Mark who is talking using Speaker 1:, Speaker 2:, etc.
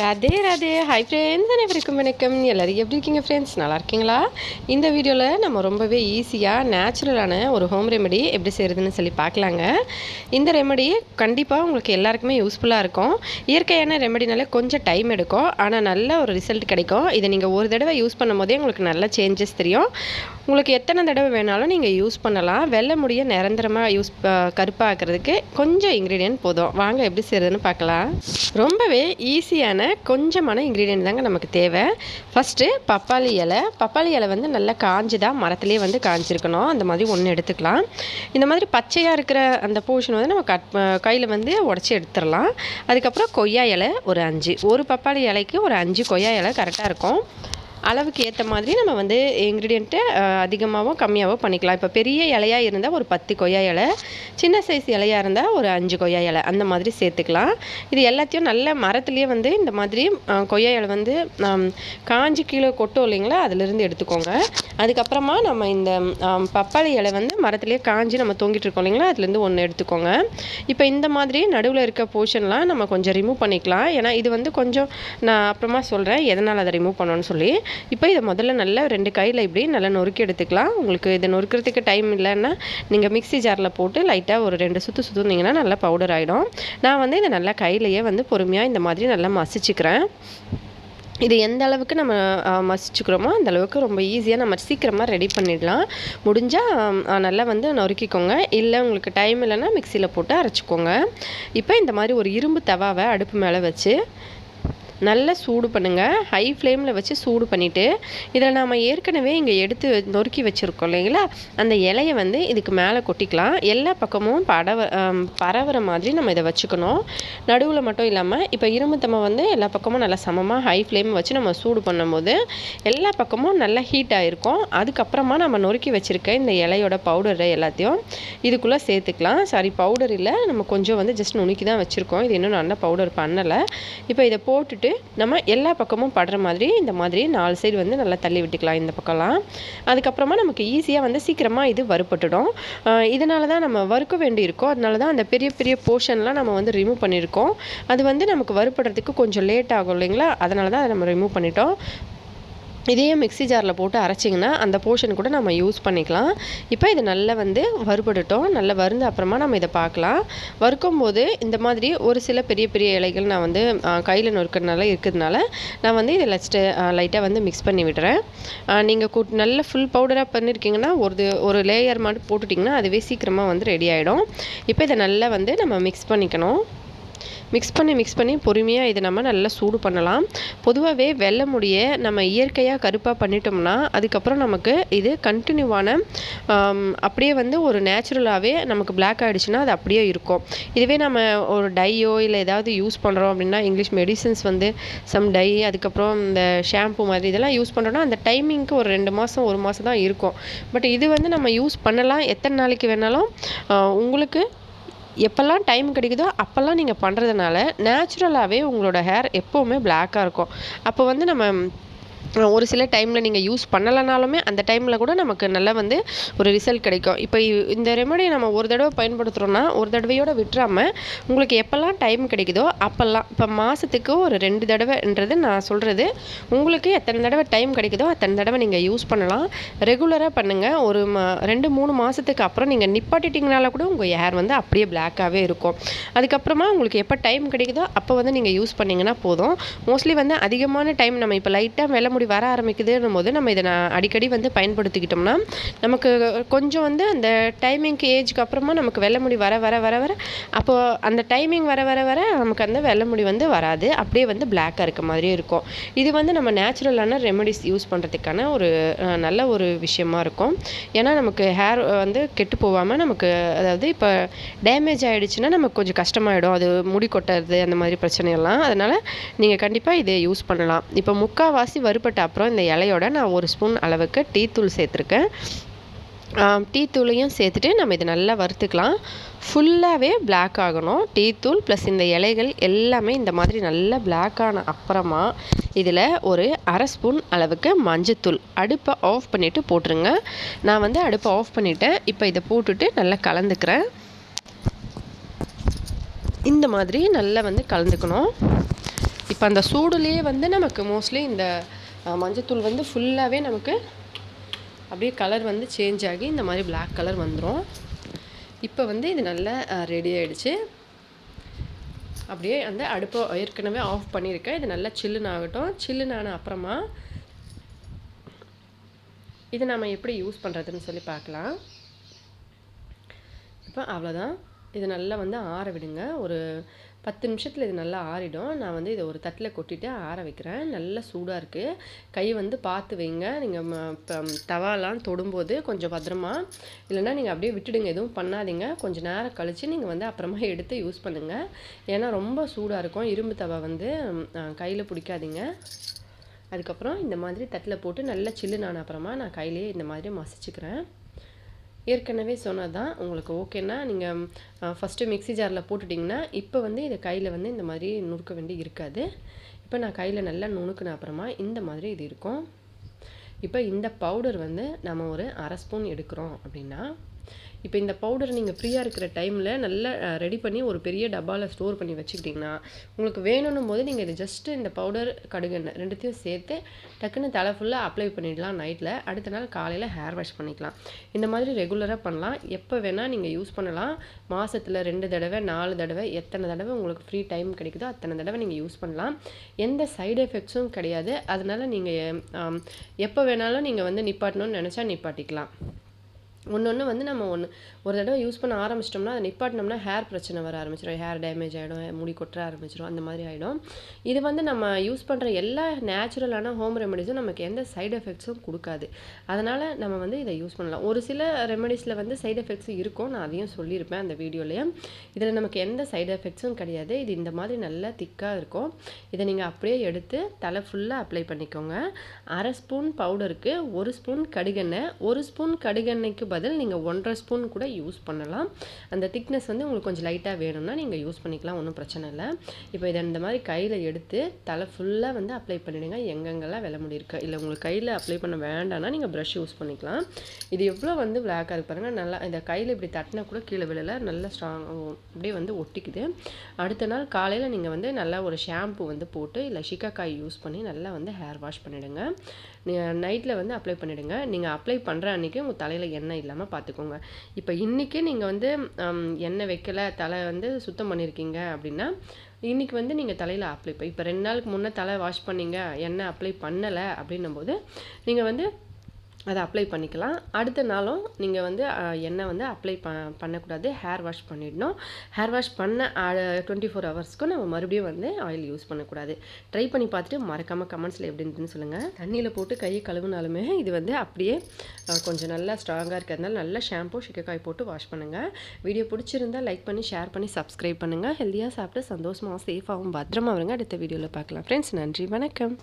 Speaker 1: Radhe Radhe. Hi friends அனைவருக்கும் வணக்கம். எல்லோரும் எப்படி இருக்கீங்க ஃப்ரெண்ட்ஸ் நல்லா இருக்கீங்களா? இந்த வீடியோவில் நம்ம ரொம்பவே ஈஸியாக நேச்சுரலான ஒரு ஹோம் ரெமெடி எப்படி செய்கிறதுன்னு சொல்லி பார்க்கலாங்க. இந்த ரெமெடி கண்டிப்பாக உங்களுக்கு எல்லாருக்குமே யூஸ்ஃபுல்லாக இருக்கும். இயற்கையான ரெமெடினால கொஞ்சம் டைம் எடுக்கும். ஆனால் நல்ல ஒரு ரிசல்ட் கிடைக்கும். இதை நீங்கள் ஒரு தடவை யூஸ் பண்ணும்போதே உங்களுக்கு நல்ல சேஞ்சஸ் தெரியும். உங்களுக்கு எத்தனை தடவை வேணாலும் நீங்கள் யூஸ் பண்ணலாம். வெள்ளை முடிய நிரந்தரமாக யூஸ் கருப்பாக்குறதுக்கு கொஞ்சம் இன்க்ரீடியன்ட் போதும். வாங்க எப்படி செய்கிறதுன்னு பார்க்கலாம். ரொம்பவே ஈஸியான கொஞ்சமான இன்க்ரீடியன்ட் தாங்க நமக்கு தேவை. ஃபஸ்ட்டு பப்பாளி இலை. பப்பாளி இலை வந்து நல்லா காஞ்சு தான் மரத்துலேயே வந்து காஞ்சிருக்கணும். அந்த மாதிரி ஒன்று எடுத்துக்கலாம். இந்த மாதிரி பச்சையாக இருக்கிற அந்த போர்ஷன் வந்து நம்ம கட் கையில் வந்து உடச்சி எடுத்துடலாம். அதுக்கப்புறம் கொய்யா இலை ஒரு அஞ்சு. ஒரு பப்பாளி இலைக்கு ஒரு அஞ்சு கொய்யா இலை கரெக்டாக இருக்கும். அளவுக்கு ஏற்ற மாதிரி நம்ம வந்து இன்க்ரீடியண்ட்டை அதிகமாகவும் கம்மியாகவும் பண்ணிக்கலாம். இப்போ பெரிய இலையாக இருந்தால் ஒரு பத்து கொய்யா இலை. சின்ன சைஸ் இலையாக இருந்தால் ஒரு அஞ்சு கொய்யா இலை அந்த மாதிரி சேர்த்துக்கலாம். இது எல்லாத்தையும் நல்ல மரத்துலேயே வந்து இந்த மாதிரி கொய்யா இலை வந்து காஞ்சி கீழே கொட்டும் இல்லைங்களா? அதிலிருந்து எடுத்துக்கோங்க. அதுக்கப்புறமா நம்ம இந்த பப்பாளி இலை வந்து மரத்துலேயே காஞ்சி நம்ம தொங்கிட்டு இருக்கோம் இல்லைங்களா? அதுலேருந்து ஒன்று எடுத்துக்கோங்க. இப்போ இந்த மாதிரி நடுவில் இருக்க போர்ஷன்லாம் நம்ம கொஞ்சம் ரிமூவ் பண்ணிக்கலாம். ஏன்னா இது வந்து கொஞ்சம் நான் அப்புறமா சொல்கிறேன் எதனால் அதை ரிமூவ் பண்ணணும்னு சொல்லி. இப்போ இதை முதல்ல நல்லா ரெண்டு கையில் இப்படி நல்லா நொறுக்கி எடுத்துக்கலாம். உங்களுக்கு இதை நொறுக்கிறதுக்கு டைம் இல்லைன்னா நீங்கள் மிக்ஸி ஜாரில் போட்டு லைட்டாக ஒரு ரெண்டு சுற்று சுற்றுனீங்கன்னா நல்லா பவுடர் ஆகிடும் நான் வந்து இதை நல்லா கையிலையே வந்து பொறுமையாக இந்த மாதிரி நல்லா மசிச்சுக்கிறேன். இது எந்த அளவுக்கு நம்ம மசிச்சுக்கிறோமோ அந்த அளவுக்கு ரொம்ப ஈஸியாக நம்ம சீக்கிரமாக ரெடி பண்ணிடலாம். முடிஞ்சால் நல்லா வந்து நொறுக்கிக்கோங்க. இல்லை உங்களுக்கு டைம் இல்லைன்னா மிக்சியில் போட்டு அரைச்சிக்கோங்க. இப்போ இந்த மாதிரி ஒரு இரும்பு தவாவை அடுப்பு மேலே வச்சு நல்லா சூடு பண்ணுங்கள் ஹை ஃப்ளேமில் வச்சு சூடு பண்ணிவிட்டு இதில் நாம் ஏற்கனவே இங்கே எடுத்து நொறுக்கி வச்சுருக்கோம் இல்லைங்களா? அந்த இலையை வந்து இதுக்கு மேலே கொட்டிக்கலாம். எல்லா பக்கமும் படவ பரவுற மாதிரி நம்ம இதை வச்சுக்கணும். நடுவில் மட்டும் இல்லாமல் இப்போ இரும்புத்தம்மை வந்து எல்லா பக்கமும் நல்லா சமமாக ஹை ஃப்ளேம் வச்சு நம்ம சூடு பண்ணும்போது எல்லா பக்கமும் நல்லா ஹீட் ஆகிருக்கும் அதுக்கப்புறமா நம்ம நொறுக்கி வச்சுருக்க இந்த இலையோட பவுடரை எல்லாத்தையும் இதுக்குள்ளே சேர்த்துக்கலாம். சாரி பவுடர் இல்லை. நம்ம கொஞ்சம் வந்து ஜஸ்ட் நுணுக்கி தான் வச்சுருக்கோம். இது இன்னும் நல்லா பவுடர் பண்ணலை. இப்போ இதை போட்டுட்டு நம்ம எல்லா பக்கமும் படுற மாதிரி இந்த மாதிரி நாலு சைடு வந்து நல்லா தள்ளி விட்டுக்கலாம் இந்த பக்கம்லாம். அதுக்கப்புறமா நமக்கு ஈஸியாக வந்து சீக்கிரமாக இது வறுபட்டுடும். இதனால தான் நம்ம வறுக்க வேண்டியிருக்கோம் அதனால தான் அந்த பெரிய பெரிய போர்ஷன்லாம் நம்ம வந்து ரிமூவ் பண்ணியிருக்கோம். அது வந்து நமக்கு வறுபடுறதுக்கு கொஞ்சம் லேட் ஆகும் இல்லைங்களா? அதனால தான் அதை நம்ம ரிமூவ் பண்ணிட்டோம். இதையே மிக்ஸி ஜாரில் போட்டு அரைச்சிங்கன்னா அந்த போர்ஷன் கூட நம்ம யூஸ் பண்ணிக்கலாம். இப்போ இது நல்லா வந்து வறுபடட்டும். நல்லா வறுந்த அப்புறமா நம்ம இதை பார்க்கலாம். வறுக்கும் போது இந்த மாதிரி ஒரு சில பெரிய பெரிய இலைகள் நான் வந்து கையில் நொறுக்கிறதுனால இருக்கிறதுனால நான் வந்து இதை லஸ்ட்டு லைட்டாக வந்து மிக்ஸ் பண்ணி விடுறேன். நீங்கள் கூட் நல்லா ஃபுல் பவுடராக பண்ணியிருக்கீங்கன்னா ஒரு ஒரு லேயர் மட்டும் போட்டுட்டிங்கன்னா அதுவே சீக்கிரமாக வந்து ரெடி ஆகிடும் இப்போ இதை நல்லா வந்து நம்ம மிக்ஸ் பண்ணிக்கணும். மிக்ஸ் பண்ணி மிக்ஸ் பண்ணி பொறுமையாக இதை நம்ம நல்லா சூடு பண்ணலாம். பொதுவாகவே வெள்ளை முடியை நம்ம இயற்கையாக கருப்பாக பண்ணிட்டோம்னா அதுக்கப்புறம் நமக்கு இது கண்டினியூவான அப்படியே வந்து ஒரு நேச்சுரலாகவே நமக்கு பிளாக் ஆகிடுச்சுன்னா அது அப்படியே இருக்கும். இதுவே நம்ம ஒரு டையோ இல்லை ஏதாவது யூஸ் பண்ணுறோம் அப்படின்னா இங்கிலீஷ் மெடிசன்ஸ் வந்து சம் டை அதுக்கப்புறம் இந்த ஷாம்பு மாதிரி இதெல்லாம் யூஸ் பண்ணுறோன்னா அந்த டைமிங்க்கு ஒரு ரெண்டு மாதம் ஒரு மாதம் தான் இருக்கும். பட் இது வந்து நம்ம யூஸ் பண்ணலாம். எத்தனை நாளைக்கு வேணாலும் உங்களுக்கு எப்போல்லாம் டைம் கிடைக்குதோ அப்போல்லாம் நீங்கள் பண்ணுறதுனால நேச்சுரலாகவே உங்களோட ஹேர் எப்போவுமே பிளாக்காக இருக்கும். அப்போ வந்து நம்ம ஒரு சில டைமில் நீங்கள் யூஸ் பண்ணலைனாலுமே அந்த டைமில் கூட நமக்கு நல்லா வந்து ஒரு ரிசல்ட் கிடைக்கும். இப்போ இந்த ரெமடியை நம்ம ஒரு தடவை பயன்படுத்துகிறோன்னா ஒரு தடவையோட விட்டுறாமல் உங்களுக்கு எப்போல்லாம் டைம் கிடைக்குதோ அப்போல்லாம் இப்போ மாதத்துக்கு ஒரு ரெண்டு தடவைன்றது நான் சொல்கிறது உங்களுக்கு எத்தனை தடவை டைம் கிடைக்குதோ அத்தனை தடவை நீங்கள் யூஸ் பண்ணலாம். ரெகுலராக பண்ணுங்கள் ஒரு ம ரெண்டு மூணு மாதத்துக்கு அப்புறம் நீங்கள் நிப்பாட்டிட்டிங்கனால கூட உங்கள் ஹேர் வந்து அப்படியே பிளாக்காகவே இருக்கும். அதுக்கப்புறமா உங்களுக்கு எப்போ டைம் கிடைக்குதோ அப்போ வந்து நீங்கள் யூஸ் பண்ணிங்கன்னா போதும். மோஸ்ட்லி வந்து அதிகமான டைம் நம்ம இப்போ லைட்டாக வெலை முடி வர ஆரம்பிக்குதுன்னும் போது நம்ம இதை நான் அடிக்கடி வந்து பயன்படுத்திக்கிட்டோம்னா நமக்கு கொஞ்சம் வந்து அந்த டைமிங்க்கு ஏஜ்க்கு அப்புறமா நமக்கு வெள்ளை முடி வர வர வர வர அப்போது அந்த டைமிங் வர வர வர நமக்கு அந்த வெள்ளை முடி வந்து வராது. அப்படியே வந்து பிளாக்காக இருக்க மாதிரியே இருக்கும். இது வந்து நம்ம நேச்சுரலான ரெமெடிஸ் யூஸ் பண்ணுறதுக்கான ஒரு நல்ல ஒரு விஷயமா இருக்கும். ஏன்னா நமக்கு ஹேர் வந்து கெட்டு போகாமல் நமக்கு அதாவது இப்போ டேமேஜ் ஆகிடுச்சுன்னா நமக்கு கொஞ்சம் கஷ்டமாயிடும். அது முடி கொட்டுறது அந்த மாதிரி பிரச்சனையெல்லாம். அதனால் நீங்கள் கண்டிப்பாக இதை யூஸ் பண்ணலாம். இப்போ முக்கால்வாசி வறுபட்ட அப்புறம் இந்த இலையோட நான் ஒரு ஸ்பூன் அளவுக்கு டீ தூள் சேர்த்துருக்கேன். டீ தூளையும் சேர்த்துட்டு நம்ம இதை நல்லா வறுத்துக்கலாம். ஃபுல்லாகவே பிளாக் ஆகணும். டீ தூள் ப்ளஸ் இந்த இலைகள் எல்லாமே இந்த மாதிரி நல்லா பிளாக் ஆன அப்புறமா இதில் ஒரு அரை ஸ்பூன் அளவுக்கு மஞ்சத்தூள். அடுப்பை ஆஃப் பண்ணிவிட்டு போட்டுருங்க. நான் வந்து அடுப்பை ஆஃப் பண்ணிவிட்டேன் இப்போ இதை போட்டுட்டு நல்லா கலந்துக்கிறேன். இந்த மாதிரி நல்லா வந்து கலந்துக்கணும். இப்போ அந்த சூடுலேயே வந்து நமக்கு மோஸ்ட்லி இந்த மஞ்சத்தூள் வந்து ஃபுல்லாகவே நமக்கு அப்படியே கலர் வந்து சேஞ்ச் ஆகி இந்த மாதிரி பிளாக் கலர் வந்துடும் இப்போ வந்து இது நல்லா ரெடி ஆகிடுச்சு அப்படியே அந்த அடுப்பை ஏற்கனவே ஆஃப் பண்ணியிருக்கேன். இது நல்லா சில்லுன்னு ஆகட்டும். சில்லுன்னு ஆன அப்புறமா இதை நம்ம எப்படி யூஸ் பண்ணுறதுன்னு சொல்லி பார்க்கலாம். இப்போ அவ்வளோதான் இது நல்லா வந்து ஆற விடுங்க. ஒரு பத்து நிமிஷத்தில் இது நல்லா ஆறிடும். நான் வந்து இதை ஒரு தட்டில் கொட்டிட்டு ஆற வைக்கிறேன். நல்லா சூடாக இருக்குது கை வந்து பார்த்து வைங்க. நீங்கள் தவாலாம் தொடும்போது கொஞ்சம் பத்திரமா இல்லைன்னா நீங்கள் அப்படியே விட்டுடுங்க. எதுவும் பண்ணாதீங்க. கொஞ்சம் நேரம் கழித்து நீங்கள் வந்து அப்புறமா எடுத்து யூஸ் பண்ணுங்கள் ஏன்னா ரொம்ப சூடாக இருக்கும். இரும்பு தவா வந்து கையில் பிடிக்காதீங்க. அதுக்கப்புறம் இந்த மாதிரி தட்டில் போட்டு நல்லா சில்லு நான் அப்புறமா நான் கையிலேயே இந்த மாதிரி மசிச்சுக்கிறேன். ஏற்கனவே சொன்னது தான் உங்களுக்கு ஓகேன்னா நீங்கள் ஃபஸ்ட்டு மிக்சி ஜாரில் போட்டுட்டிங்கன்னா இப்போ வந்து இதை கையில் வந்து இந்த மாதிரி நுணுக்க வேண்டி இருக்காது. இப்போ நான் கையில் நல்லா நுணுக்கின அப்புறமா இந்த மாதிரி இது இருக்கும். இப்போ இந்த பவுடர் வந்து நம்ம ஒரு அரை ஸ்பூன் எடுக்கிறோம் அப்படின்னா இப்போ இந்த பவுடர் நீங்கள் ஃப்ரீயாக இருக்கிற டைமில் நல்லா ரெடி பண்ணி ஒரு பெரிய டப்பாவில் ஸ்டோர் பண்ணி வச்சுக்கிட்டிங்கன்னா உங்களுக்கு வேணும்னும் போது நீங்கள் இது ஜஸ்ட்டு இந்த பவுடர் கடுகெண்ணெய் ரெண்டுத்தையும் சேர்த்து டக்குன்னு தலை ஃபுல்லாக அப்ளை பண்ணிடலாம் நைட்டில் அடுத்த நாள் காலையில் ஹேர் வாஷ் பண்ணிக்கலாம். இந்த மாதிரி ரெகுலராக பண்ணலாம். எப்போ வேணால் நீங்கள் யூஸ் பண்ணலாம். மாதத்தில் ரெண்டு தடவை நாலு தடவை எத்தனை தடவை உங்களுக்கு ஃப்ரீ டைம் கிடைக்குதோ அத்தனை தடவை நீங்கள் யூஸ் பண்ணலாம். எந்த சைடு எஃபெக்ட்ஸும் கிடையாது. அதனால் நீங்கள் எப்போ வேணாலும் நீங்கள் வந்து நிப்பாட்டணும்னு நினச்சா நிப்பாட்டிக்கலாம். ஒன்று ஒன்று வந்து நம்ம ஒன்று ஒரு தடவை யூஸ் பண்ண ஆரம்பிச்சிட்டோம்னா அதை நிப்பாட்டினோம்னா ஹேர் பிரச்சனை வர ஆரம்பிச்சிடும் ஹேர் டேமேஜ் ஆகிடும் முடி கொட்ட ஆரம்பிச்சிடும் அந்த மாதிரி ஆகிடும் இது வந்து நம்ம யூஸ் பண்ணுற எல்லா நேச்சுரலான ஹோம் ரெமெடிஸும் நமக்கு எந்த சைடு எஃபெக்ட்ஸும் கொடுக்காது. அதனால் நம்ம வந்து இதை யூஸ் பண்ணலாம். ஒரு சில ரெமெடிஸில் வந்து சைடு எஃபெக்ட்ஸ் இருக்கும். நான் அதையும் சொல்லியிருப்பேன் அந்த வீடியோலேயே இதில் நமக்கு எந்த சைடு எஃபெக்ட்ஸும் கிடையாது. இது இந்த மாதிரி நல்லா திக்காக இருக்கும். இதை நீங்கள் அப்படியே எடுத்து தலை ஃபுல்லாக அப்ளை பண்ணிக்கோங்க. அரை ஸ்பூன் பவுடருக்கு ஒரு ஸ்பூன் கடுகெண்ணெய் ஒரு ஸ்பூன் கடுகெண்ணெய்க்கு பதில் நீங்கள் ஒன்றரை ஸ்பூன் கூட யூஸ் பண்ணலாம். அந்த திக்னஸ் வந்து உங்களுக்கு கொஞ்சம் லைட்டாக வேணும்னா நீங்கள் யூஸ் பண்ணிக்கலாம் ஒன்றும் பிரச்சனை இல்லை. இப்போ இதை இந்த மாதிரி கையில் எடுத்து தலை ஃபுல்லாக வந்து அப்ளை பண்ணிவிடுங்க எங்கெங்கெல்லாம் வில முடியிருக்கு இல்லை உங்களுக்கு கையில் அப்ளை பண்ண வேண்டாம்னா நீங்கள் ப்ரஷ் யூஸ் பண்ணிக்கலாம். இது எவ்வளோ வந்து பிளாக்காக இருக்கு பாருங்கள் நல்லா இந்த கையில் இப்படி தட்டினா கூட கீழே விழல. நல்லா ஸ்ட்ராங் அப்படியே வந்து ஒட்டிக்குது. அடுத்த நாள் காலையில் நீங்கள் வந்து நல்லா ஒரு ஷாம்பு வந்து போட்டு இல்லை ஷிக்காக்காய் யூஸ் பண்ணி நல்லா வந்து ஹேர் வாஷ் பண்ணிவிடுங்க நைட்டில் வந்து அப்ளை பண்ணிவிடுங்க நீங்கள் அப்ளை பண்ணுற அன்றைக்கி உங்கள் தலையில் எண்ணெய் இல்லாமல் பார்த்துக்கோங்க இப்போ இன்றைக்கே நீங்கள் வந்து ஹம், எண்ணெய் வைக்கல தலை வந்து சுத்தம் பண்ணியிருக்கீங்க அப்படின்னா இன்றைக்கி வந்து நீங்கள் தலையில் அப்ளை இப்போ ரெண்டு நாளுக்கு முன்னே தலை வாஷ் பண்ணீங்க எண்ணெய் அப்ளை பண்ணலை அப்படின்னும் போது நீங்கள் வந்து அதை அப்ளை பண்ணிக்கலாம். அடுத்த நாளும் நீங்கள் வந்து எண்ணெய் வந்து அப்ளை ப பண்ணக்கூடாது. ஹேர் வாஷ் பண்ணிடணும். ஹேர் வாஷ் பண்ண டுவெண்ட்டி ஃபோர் ஹவர்ஸ்க்கும் நம்ம மறுபடியும் வந்து ஆயில் யூஸ் பண்ணக்கூடாது. ட்ரை பண்ணி பார்த்துட்டு மறக்காமல் கமெண்ட்ஸில் எப்படி இருந்துன்னு சொல்லுங்கள் தண்ணியில் போட்டு கையை கழுவுனாலுமே இது வந்து அப்படியே கொஞ்சம் நல்லா ஸ்ட்ராங்காக இருக்கிறதுனால நல்லா ஷாம்பூ சிக்கக்காய் போட்டு வாஷ் பண்ணுங்கள் வீடியோ பிடிச்சிருந்தா லைக் பண்ணி ஷேர் பண்ணி சப்ஸ்கிரைப் பண்ணுங்கள் ஹெல்த்தியாக சாப்பிட்டு சந்தோஷமாக சேஃபாகவும் பத்திரமா வருங்க அடுத்த வீடியோவில் பார்க்கலாம். ஃப்ரெண்ட்ஸ் நன்றி. வணக்கம்.